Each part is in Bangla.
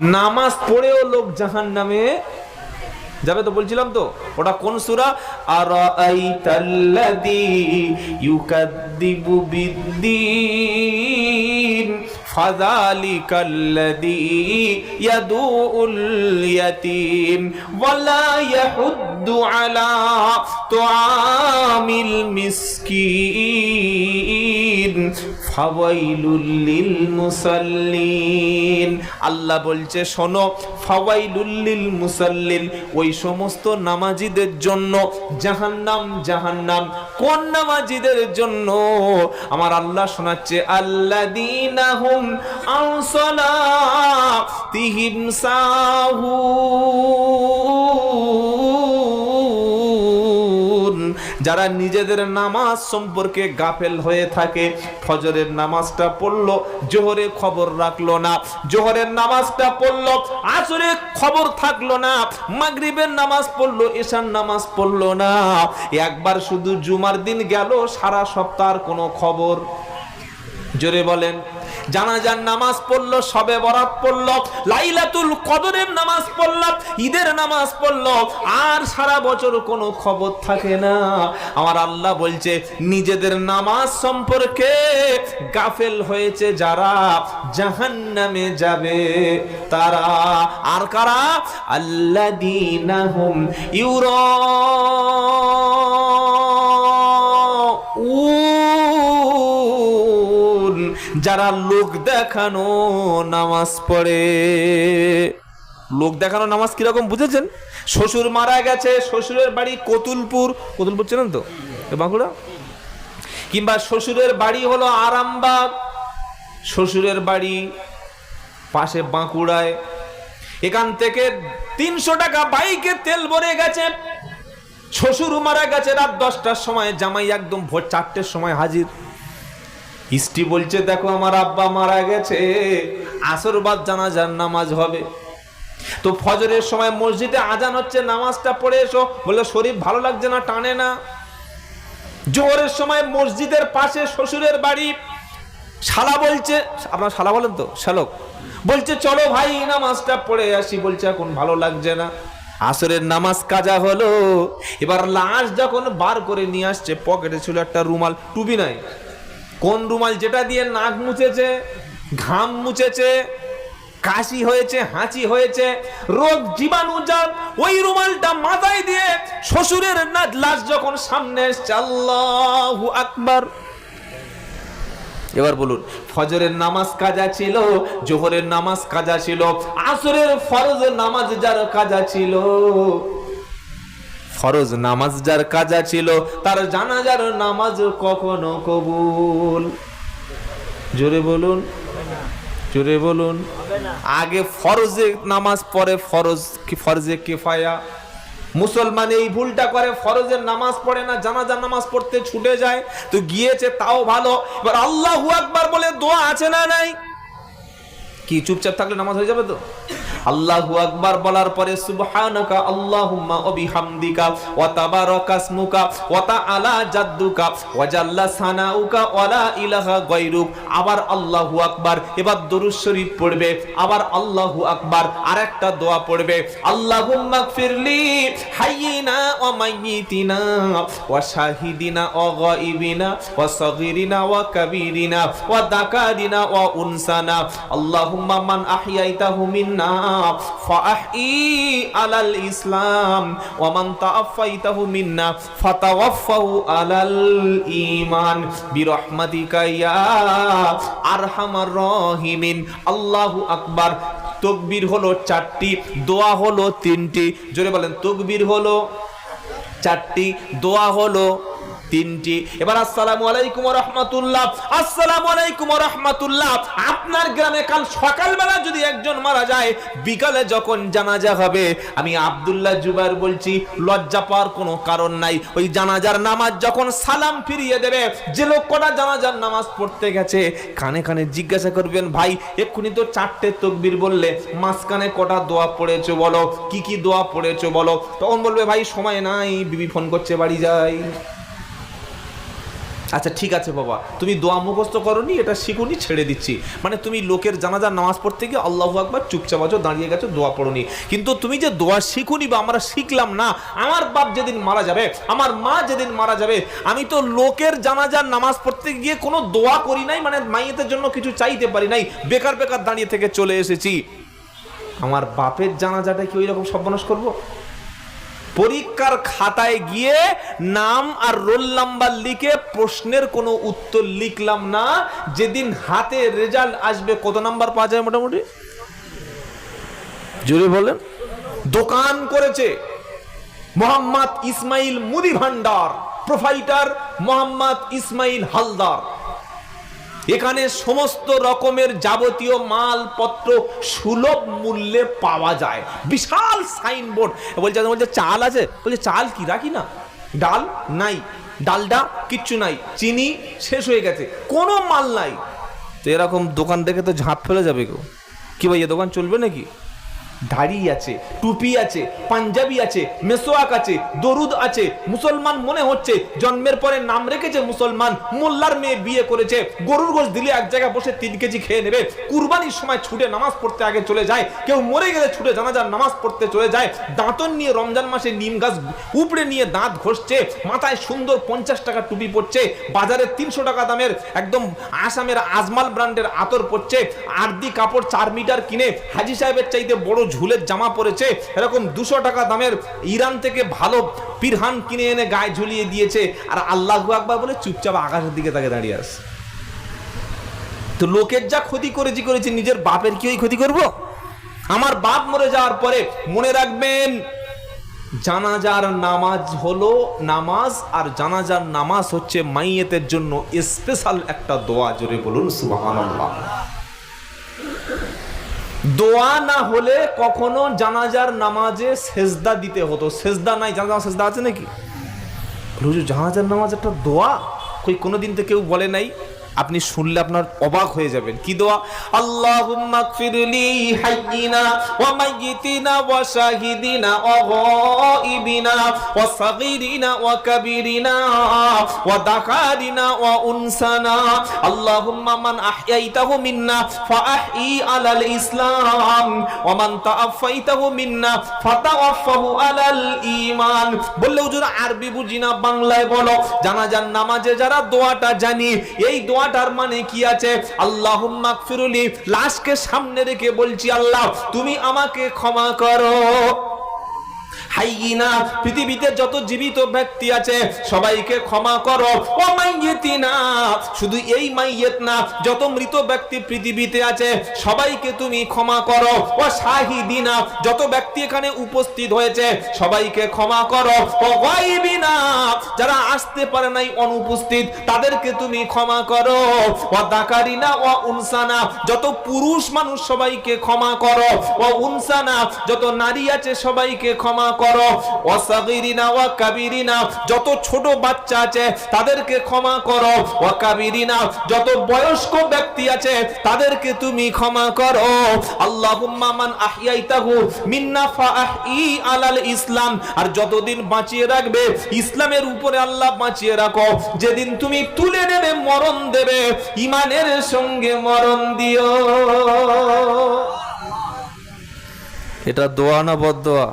নামাজ পড়েও লোক জাহান নামে যাবে তো বলছিলাম তো? ওটা কোন সূরা? আর আইতাল্লাযী ইউকাদ্দিবু বিদ্দীন, ফাযালিকাল্লাযী ইয়াদুউল ইয়াতীম, ওয়ালা ইয়াহুদ্দু আলা তুআমিল মিসকিন। ফাওয়াইলুল লিল মুসাল্লিন আল্লাহ বলছে, শোনো ফাওয়াইলুল লিল মুসাল্লিন ওই সমস্ত নামাজিদের জন্য, জাহান্নাম জাহান্নাম, কোন নামাজিদের জন্য? আমার আল্লাহ শোনাচ্ছে, আল্লাযীনা হুম আন সালাতিহিম সাহুন যারা নিজেদের নামাজ সম্পর্কে গাফেল হয়ে থাকে, ফজরের নামাজটা পড়ল, জোহরে খবর রাখল না। জোহরের নামাজটা পড়ল, আসরে খবর থাকল না। মাগরিবের নামাজ পড়ল এশার নামাজ পড়ল না। একবার শুধু জুমার দিন গেল, সারা সপ্তাহের কোনো খবর? জোরে বলেন। জানাজার নামাজ পড়ল, সবে বরাত পড়ল, লাইলাতুল কদরের নামাজ পড়ল, ঈদের নামাজ পড়ল, আর সারা বছর কোনো খবর থাকে না। আমার আল্লাহ বলছে, নিজেদের নামাজ সম্পর্কে গাফেল হয়েছে যারা জাহান্নামে যাবে। তারা আর কারা? আল্লাদিনাহুম ইউরা উন যারা লোক দেখানো নামাজ পড়ে। লোক দেখানো নামাজ কীরকম বুঝেছেন? শ্বশুর মারা গেছে, শ্বশুরের বাড়ি কতুলপুর। কতুলপুর চেনেন তো? বাঁকুড়া? কিংবা শ্বশুরের বাড়ি হলো আরামবাগ। শ্বশুরের বাড়ি পাশে বাঁকুড়ায়। এখান থেকে তিনশো টাকা বাইকে তেল ভরে গেছে। শ্বশুর মারা গেছে রাত দশটার সময়, জামাই একদম ভোর চারটের সময় হাজির। স্ত্রী বলছে, দেখো আমার আব্বা মারা গেছে আসরবাদ জানাজার নামাজ হবে। তো ফজরের সময় মসজিদে আজান হচ্ছে, নামাজটা পড়ে এসো বলে শরীর ভালো লাগছে না, টানে না। জোহরের সময় মসজিদের পাশে শ্বশুরের বাড়ি, শালা বলছে, আপনার শালা বলেন তো, শালক, বলছে, চলো ভাই, নামাজটা পড়ে আসি, বলছে, এখন ভালো লাগছে না। আসরের নামাজ কাজা হলো, এবার লাশ যখন বার করে নিয়ে আসছে, পকেটে ছিল একটা রুমাল টুবি নাই। কোন রুমাল যেটা দিয়ে নাক মুছেছে, ঘাম মুছেছে, কাশি হয়েছে, হাঁচি হয়েছে, রোগ জীবাণু যা, ওই রুমালটা মাথায় দিয়ে শ্বশুরের না লাশ যখন সামনে আল্লাহু আকবার। এবার বলুন, ফজরের নামাজ কাজা ছিল, জোহরের নামাজ কাজা ছিল, আসরের ফরজ নামাজ যার কাজা ছিল? ফরজ নামাজ যার কাজা ছিল, তার জানাজার নামাজ কখনো কবুল? জোরে বলুন। জোরে বলুন। আগে ফরজে নামাজ পড়ে ফরজ কি, ফরজে কেফায়া। মুসলমান এই ভুলটা করে, ফরজের নামাজ পড়ে না, জানাজার নামাজ পড়তে ছুটে যায়, তো গিয়েছে, তাও ভালো। এবার আল্লাহু আকবার বলে দোয়া আছে না নাই? কি, চুপচাপ থাকলে নামাজ হয়ে যাবে তো? আল্লাহু আকবার বলার পরে সুবহানাকা, আল্লাহুম্মা ওয়া বিহামদিকা ওয়া তাবারাকা ইসমুকা, ওয়া তাআলা জাদ্দুকা, ওয়া জাল্লা সানাউকা, ওয়া লা ইলাহা গায়রুক। আবার আল্লাহু আকবার, এবার দরুদ শরীফ পড়বে, আবার আল্লাহু আকবার, আরেকটা দোয়া পড়বে, আল্লাহুম্মা গফিরলি হাইয়িনা ওয়া মাইয়িতিনা ওয়া শাহিদিনা ওয়া গায়িবিনা ওয়া সাগীরিনা ওয়া কাবীরিনা ওয়া দাকারিনা ওয়া উনসানা। আল্লাহুম্মা মান আহইয়াইতাহু মিন্না। আলাল ইসলাম ওয়া মান তাআফাইতাহু মিন্না ফাতাওয়াফাহু আলাল ঈমান বিরহমাতিকা ইয়া আরহামার রাহিমিন আল্লাহু আকবার তকবীর হলো চারটি, দোয়া হলো তিনটি। জোরে বলেন তকবীর হলো চারটি, দোয়া হলো তিনটি। এবার আসসালামু আলাইকুম রহমতুল্লাহ। আসসালামু আলাইকুম রহমতুল্লাহ। আপনার গ্রামে কাল সকালবেলা যদি একজন মারা যায়, বিকালে যখন জানাজা হবে, আমি আব্দুল্লাহ জুবাইর বলছি, লজ্জা পাওয়ার কোনো কারণ নাই। ওই জানাজার নামাজ যখন সালাম ফিরিয়ে দেবে, যে লোক কটা জানাজার নামাজ পড়তে গেছে, কানে কানে জিজ্ঞাসা করবেন, ভাই, এক্ষুনি তো চারটে তকবির বললে, মাঝখানে কটা দোয়া পড়েছো বলো? কি কি দোয়া পড়েছো বলো? তখন বলবে, ভাই, সময় নাই, বিবি ফোন করছে, বাড়ি যাই। আচ্ছা ঠিক আছে বাবা। তুমি দোয়া মুখস্থ করনি, এটা শিখুনি, ছেড়ে দিচ্ছি। মানে তুমি লোকের জানাজার নামাজ পড়তে গিয়ে আল্লাহ আকবার চুপচাপ আছো, দাঁড়িয়ে গেছো, দোয়া পড়নি। কিন্তু তুমি যে দোয়া শিখুনি বা আমরা শিখলাম না, আমার বাপ যেদিন মারা যাবে, আমার মা যেদিন মারা যাবে, আমি তো লোকের জানাজার নামাজ পড়তে গিয়ে কোনো দোয়া করি নাই মানে মাইয়েতের জন্য কিছু চাইতে পারি নাই, বেকার বেকার দাঁড়িয়ে থেকে চলে এসেছি। আমার বাপের জানাজাটা কি ওই রকম সর্বনাশ করব? পরীক্ষার খাতায় গিয়ে নাম আর রোল নাম্বার লিখে প্রশ্নের কোনো উত্তর লিখলাম না। যেদিন হাতে রেজাল্ট আসবে, কত নাম্বার পাওয়া যায় মোটামুটি? জোরে বলেন। দোকান করেছে মোহাম্মদ ইসমাইল মুদি ভান্ডার প্রোফাইটার মোহাম্মদ ইসমাইল হালদার। এখানে সমস্ত রকমের যাবতীয় মালপত্র সুলভ মূল্যে পাওয়া যায়। বিশাল সাইনবোর্ড। বলছে বলছে, চাল আছে? বলছে, চাল কি? রাখি না। ডাল নাই। ডালডা কিচ্ছু নাই। চিনি শেষ হয়ে গেছে। কোনো মাল নাই। তো এরকম দোকান দেখে তো ঝাঁপ ফেলে যাবে কেউ। কি ভাই, এ দোকান চলবে নাকি? দাড়ি আছে, টুপি আছে, পাঞ্জাবি আছে, মেসোয়াক আছে, দরুদ আছে। মুসলমান মনে হচ্ছে জন্মের পরে নাম রেখেছে মুসলমান, মোল্লার মেয়ে বিয়ে করেছে, গরুর গোশ দিলে এক জায়গায় বসে তিন কেজি খেয়ে নেবে। কুরবানির সময় ছুটে নামাজ পড়তে আগে চলে যায়, কেউ মরে গেলে ছুটে জানাজার নামাজ পড়তে চলে যায়। দাঁতন নিয়ে রমজান মাসে নিম গাছ উপড়ে নিয়ে দাঁত ঘষছে, মাথায় সুন্দর পঞ্চাশ টাকা টুপি পড়ছে বাজারে তিনশো টাকা দামের একদম আসামের আজমাল ব্র্যান্ডের আতর পড়ছে আর্দি কাপড় চার মিটার কিনে হাজি সাহেবের চাইতে বড় ঝুলের জামা পরেছে। এরকম দুশো টাকা দামের ইরান থেকে ভালো পিরহান কিনে এনে গায়ে ঝুলিয়ে দিয়েছে। আর আল্লাহ আকবার বলে চুপচাপ আকাশের দিকে তাকে দাঁড়িয়ে আছে। তো লোকের যা ক্ষতি করেছি করেছি, নিজের বাপের কি ওই ক্ষতি করব? আমার বাপ মরে যাওয়ার পরে মনে রাখবেন, জানাজার নামাজ হলো নামাজ, আর জানাজার নামাজ হচ্ছে মাইয়েতের জন্য স্পেশাল একটা দোয়া, জোরে বলুন, সুবহানাল্লাহ। দোয়া না হলে কখনো জানাজার নামাজে সেজদা দিতে হতো। সেজদা নাই, জানাজার সেজদা আছে নাকি? হুজুর, জানাজার নামাজ একটা দোয়া? কই, কোনোদিন তো কেউ বলে নাই। আপনি শুনলে আপনার অবাক হয়ে যাবেন। কি দোয়া? আল্লাহুম্মা গফিরলি হাইয়িনা ওয়া মাইয়িতিনা ওয়া শাহিদিনা ওয়া গায়িবিনা ওয়া ওয়া ওয়া ওয়া উনসানা। আল্লাহুম্মা মান আহইয়াইতাহু মিন্না আলাল ইসলাম ওয়া মান মিন্না আলাল ঈমান। বললে হুজুর আরবি বুঝি না, বাংলায় বলো। জানাজার নামাজে যারা দোয়াটা জানি, এই দোয়াটার মানে কি আছে? আল্লাহ ফিরুলি লাশকে সামনে রেখে বলছি, আল্লাহ, তুমি আমাকে ক্ষমা করো। হাইয়িনা পৃথিবীতে যত জীবিত ব্যক্তি আছে, সবাইকে ক্ষমা করো। ও মাইয়েতিনা, শুধু এই মাইয়েত না, যত মৃত ব্যক্তি পৃথিবীতে আছে, সবাইকে তুমি ক্ষমা করো। ও শাহিদিনা, যত ব্যক্তি এখানে উপস্থিত হয়েছে, সবাইকে ক্ষমা করো। ও গায়বিনা যারা আসতে পারে নাই অনুপস্থিত, তাদেরকে তুমি ক্ষমা করো। ও দাকারিনা, ও উনসানা, যত পুরুষ মানুষ সবাইকে ক্ষমা করো। ও উনসানা, যত নারী আছে, সবাইকে ক্ষমা করো। ওয়াসাগিরিনা ওয়া কাবিরিনা যত ছোট বাচ্চা আছে তাদেরকে ক্ষমা করো ওয়া কাবিরিনা যত বয়স্ক ব্যক্তি আছে তাদেরকে তুমি ক্ষমা করো। আল্লাহুম্মা মান মিন্না আলাল ইসলাম, আর যতদিন বাঁচিয়ে রাখবে, ইসলামের উপরে আল্লাহ বাঁচিয়ে রাখো। যেদিন তুমি তুলে নেবে, মরণ দেবে, ইমানের সঙ্গে মরণ দিও। এটা দোয়া না বদোয়া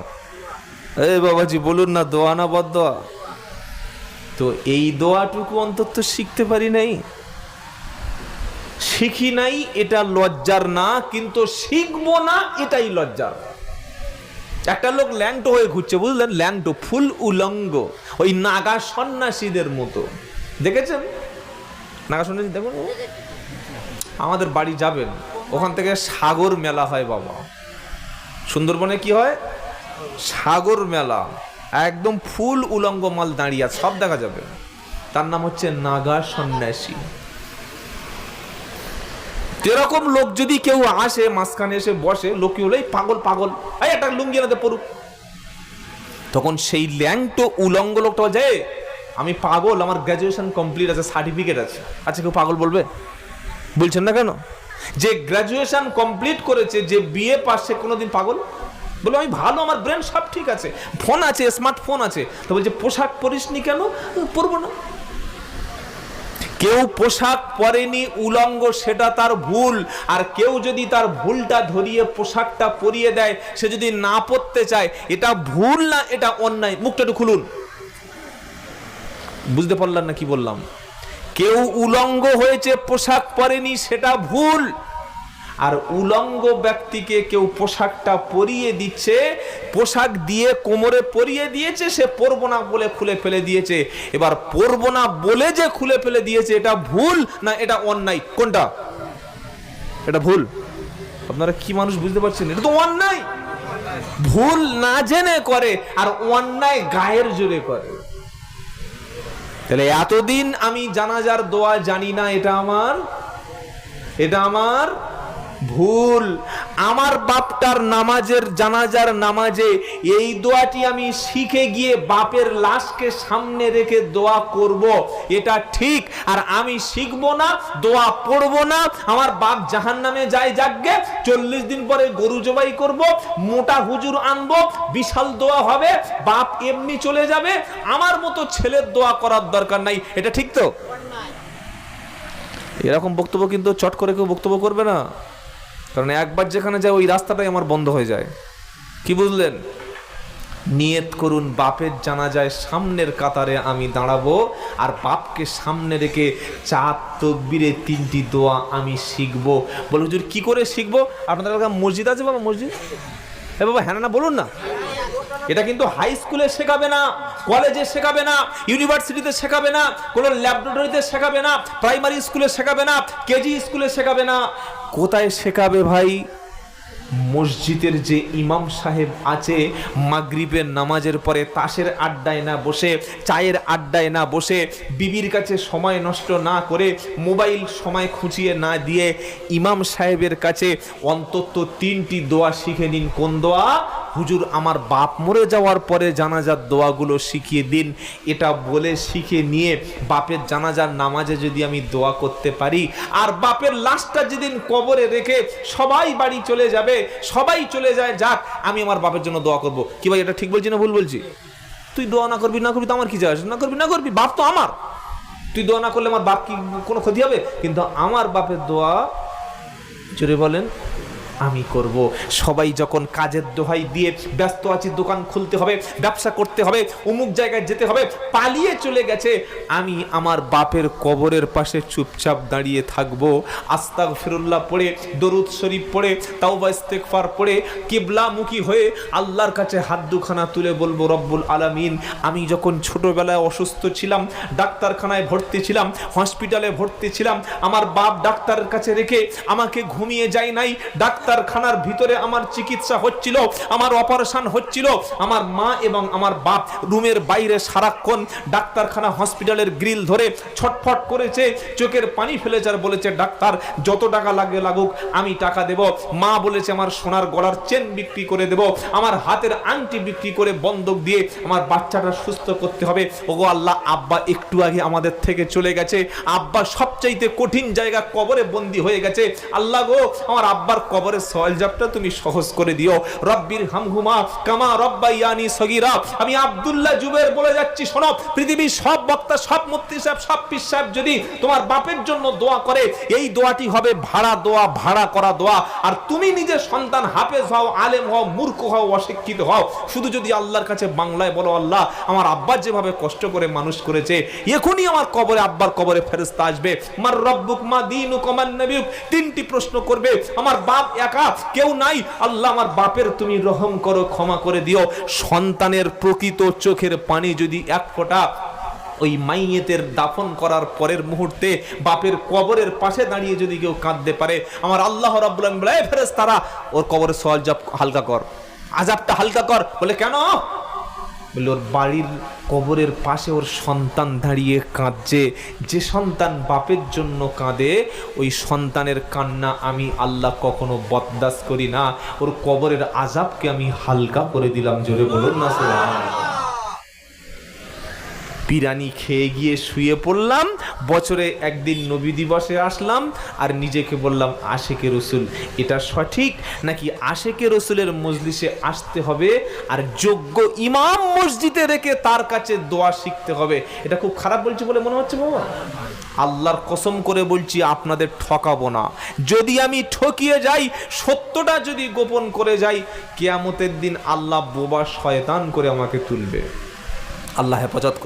এই বাবাজি, বলুন না, দোয়া না বদোয়া তো এই দোয়াটুকু অন্তত শিখতে পারি নাই। শিখি নাই, এটা লজ্জার না, কিন্তু শিখব না, এটাই লজ্জার। একটা লোক ল্যাংটো হয়ে ঘুরছে, বুঝলেন? ল্যাংটো ফুল উলঙ্গ, ওই নাগা সন্ন্যাসীদের মতো। দেখেছেন? নাগা সন্ন্যাসী, দেখুন। আমাদের বাড়ি যাবেন, ওখান থেকে সাগর মেলা হয়, বাবা। সুন্দরবনে কি হয়? সাগর মেলা একদম ফুল উলঙ্গ মাল দাঁড়িয়ে সব দেখা যাবে। তার নাম হচ্ছে নাগা সন্ন্যাসী। এরকম লোক যদি কেউ আসে মাঝখানে এসে বসে লোক কি হলো "এই পাগল পাগল এই একটা লুঙ্গি এনে পড়ুক তখন সেই ল্যাংটো উলঙ্গ লোকটা "এই, আমি পাগল আমার গ্র্যাজুয়েশন কমপ্লিট আছে সার্টিফিকেট আছে। আচ্ছা কেউ পাগল বলবে? বলছেন না কেন? যে গ্র্যাজুয়েশন কমপ্লিট করেছে যে পাস সে কোনোদিন পাগল? বলে, আমি ভালো, আমার ব্রেন সব ঠিক আছে। ফোন আছে স্মার্টফোন আছে। তো বলছে, পোশাক পরিসনি কেন? পরবো না। কেউ পোশাক পরেনি, উলঙ্গ, সেটা তার ভুল। আর কেউ যদি তার ভুলটা ধরিয়ে পোশাকটা পরিয়ে দেয়, সে যদি না পরতে চায়, এটা ভুল না, এটা অন্যায়? মুখটা একটু খুলুন। বুঝতে পারলাম না কি বললাম? কেউ উলঙ্গ হয়েছে, পোশাক পরেনি, সেটা ভুল। আর উলঙ্গ ব্যক্তিকে কেউ পোশাকটা পরিয়ে দিচ্ছে, পোশাক দিয়ে কোমরে পরিয়ে দিয়েছে, সে পরবো না বলে খুলে ফেলে দিয়েছে। এবার পরব না বলে যে খুলে ফেলে দিয়েছে, এটা ভুল না এটা অন্যায়? কোনটা? এটা ভুল। আপনারা কি মানুষ বুঝতে পারছেন? এটা তো অন্যায়। ভুল না জেনে করে, আর অন্যায় গায়ের জোরে করে। তাহলে এতদিন আমি জানাজার দোয়া জানি না, এটা আমার? এটা আমার ভুল। আমার বাপটার নামাজের জানাজার নামাজে এই দোয়াটি আমি শিখে গিয়ে বাপের লাশকে সামনে রেখে দোয়া করব। এটা ঠিক। আর আমি শিখব না দোয়া পড়ব না। আমার বাপ জাহান নামে যায় যাকগে চল্লিশ দিন পরে গরু জবাই করব মোটা হুজুর আনব বিশাল দোয়া হবে বাপ এমনি চলে যাবে। আমার মতো ছেলের দোয়া করার দরকার নাই। এটা ঠিক তো? এরকম বক্তব্য কিন্তু চট করে কেউ বক্তব্য করবে না। কারণ একবার যেখানে যায়, ওই রাস্তাটাই আমার বন্ধ হয়ে যায়। কি বুঝলেন? নিয়ত করুন, বাপের জানা যায় সামনের কাতারে আমি দাঁড়াবো, আর বাপকে সামনে রেখে চার তকবিরে তিনটি দোয়া আমি শিখব। বলে, হুজুর, কি করে শিখব? আপনাদের এলাকায় মসজিদ আছে বাবা, মসজিদ? এ বাবা হ্যাঁ না বলুন না। এটা কিন্তু হাই স্কুলে শেখাবে না কলেজে শেখাবে না ইউনিভার্সিটিতে শেখাবে না, কোনো ল্যাবরেটরিতে শেখাবে না প্রাইমারি স্কুলে শেখাবে না, কেজি স্কুলে শেখাবে না। কোথায় শেখাবে ভাই? মসজিদের যে ইমাম সাহেব আছে, মাগরিবের নামাজের পরে তাসের আড্ডায় না বসে, চায়ের আড্ডায় না বসে, বিবির কাছে সময় নষ্ট না করে, মোবাইল সময় খুঁচিয়ে না দিয়ে ইমাম সাহেবের কাছে অন্তত তিনটি দোয়া শিখে নিন। কোন দোয়া? হুজুর, আমার বাপ মরে যাওয়ার পরে জানাজার দোয়াগুলো শিখিয়ে দিন। এটা বলে শিখে নিয়ে বাপের জানাজার নামাজে যদি আমি দোয়া করতে পারি, আর বাপের লাশটা যেদিন কবরে রেখে সবাই বাড়ি চলে যাবে, সবাই চলে যায়, যাক, আমি আমার বাপের জন্য দোয়া করব। কি ভাই, এটা ঠিক বলছি না ভুল বলছি? তুই দোয়া না করবি না করবি তো আমার কি যায় আসে? না করবি না করবি, বাপ তো আমার। তুই দোয়া না করলে আমার বাপ কি কোনো ক্ষতি হবে? কিন্তু আমার বাপের দোয়া, জোরে বলেন আমি করব। সবাই যখন কাজের দোহাই দিয়ে ব্যস্ত আছি, দোকান খুলতে হবে, ব্যবসা করতে হবে, অমুক জায়গায় যেতে হবে, পালিয়ে চলে গেছে, আমি আমার বাপের কবরের পাশে চুপচাপ দাঁড়িয়ে থাকব। আস্তাক ফিরুল্লাহ পড়ে, দরুদ শরীফ পড়ে, তাওবা ইস্তেকফার পড়ে, কিবলামুখী হয়ে আল্লাহর কাছে হাত দুখানা তুলে বলব, রব্বুল আলামিন, আমি যখন ছোটবেলায় অসুস্থ ছিলাম, ডাক্তারখানায় ভর্তি ছিলাম, হসপিটালে ভর্তি ছিলাম, আমার বাপ ডাক্তারের কাছে রেখে আমাকে ঘুমিয়ে যায় নাই ডাক্তারখানার ভিতরে আমার চিকিৎসা হচ্ছিল, আমার অপারেশন হচ্ছিল, আমার মা এবং আমার বাপ রুমের বাইরে সারাক্ষণ ডাক্তারখানা হসপিটালের গ্রিল ধরে ছটফট করেছে, চোখের পানি ফেলেছে আর বলেছে, ডাক্তার, যত টাকা লাগে লাগুক, আমি টাকা দেব। মা বলেছে, আমার সোনার গলার চেন বিক্রি করে দেব, আমার হাতের আংটি বিক্রি করে বন্ধক দিয়ে আমার বাচ্চাটা সুস্থ করতে হবে। ওগো আল্লাহ, আব্বা একটু আগে আমাদের থেকে চলে গেছে। আব্বা সবচাইতে কঠিন জায়গা কবরে বন্দি হয়ে গেছে। আল্লাহ গো, আমার আব্বার সওয়াল জাপটা তুমি সহজ করে দিও। রব্বির হামহুমা কামা রব্বাইয়ানি সগীরা। আমি আব্দুল্লাহ জুবের বলে যাচ্ছি, শোনো, পৃথিবীর সব বক্তা, সব মুফতি সাহেব, সব পীর সাহেব যদি তোমার বাপের জন্য দোয়া করে, এই দোয়াটি হবে ভাড়া দোয়া, ভাড়া করা দোয়া। আর তুমি নিজের সন্তান হাফেজ হও, আলেম হও, মূর্খ হও, অশিক্ষিত হও। শুধু যদি আল্লাহর কাছে বাংলায় বলো, আল্লাহ, আমার আব্বা যেভাবে কষ্ট করে মানুষ করেছে, এখনই আমার কবরে, আব্বার কবরে ফেরেস্তা আসবে। মার রব্বুক, মা তিনটি প্রশ্ন করবে। আমার বাপ একা কেউ নাই। আল্লাহ আমার বাপের তুমি রহম করো, ক্ষমা করে দিও। সন্তানের প্রকৃত চোখের পানি যদি এক ফোঁটা ওই মাইয়েতের দাফন করার পরের মুহূর্তে বাপের কবরের পাশে দাঁড়িয়ে যদি কেউ কাঁদতে পারে, আমার আল্লাহ রাবুল্লাহ ফেরেস তারা ওর কবরের সওয়াল হালকা কর আজাবটা হালকা কর। বলে, কেন? ওর বাড়ির কবরের পাশে ওর সন্তান দাঁড়িয়ে কাঁদছে। যে সন্তান বাপের জন্য কাঁদে, ওই সন্তানের কান্না আমি আল্লাহ কখনো বদদাস করি না। ওর কবরের আজাবকে আমি হালকা করে দিলাম, জোরে বলুন না বিরিয়ানি খেয়ে গিয়ে শুয়ে পড়লাম। বছরে একদিন নবী দিবসে আসলাম আর নিজেকে বললাম, আশেকে রসুল, এটা সঠিক? নাকি, আশেকে রসুলের মজলিসে আসতে হবে আর যোগ্য ইমাম মসজিদে রেখে তার কাছে দোয়া শিখতে হবে। এটা খুব খারাপ বলছি বলে মনে হচ্ছে, বাবা? আল্লাহর কসম করে বলছি, আপনাদের ঠকাবো না। যদি আমি ঠকিয়ে যাই, সত্যটা যদি গোপন করে যাই, কেয়ামতের দিন আল্লাহ বোবা শয়তান করে আমাকে তুলবে। আল্লাহ হেফাজত।